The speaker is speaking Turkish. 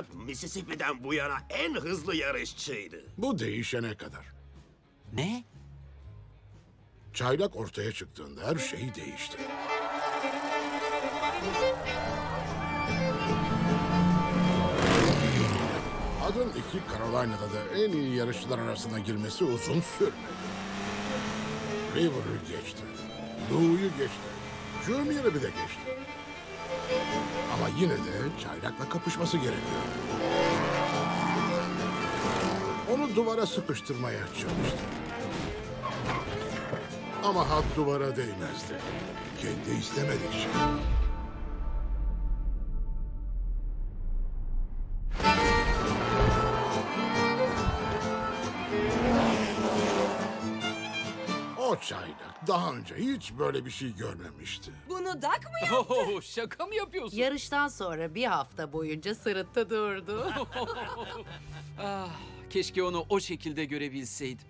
Çaylak Mississippi'den bu yana en hızlı yarışçıydı. Bu değişene kadar. Ne? Çaylak ortaya çıktığında her şey değişti. Adın iki Carolina'da da en iyi yarışçılar arasına girmesi uzun sürmedi. River'ı geçti. Lou'yu geçti. Junior'ı bile geçti. Yine de çaylakla kapışması gerekiyor. Onu duvara sıkıştırmaya çalıştı. Ama hat duvara değmezdi. Kendi istemediği O çaylak daha önce hiç böyle bir şey görmemişti. Bunu Dak mı yaptı? Oh, şaka mı yapıyorsun? Yarıştan sonra bir hafta boyunca sırıttı durdu. Ah, keşke onu o şekilde görebilseydim.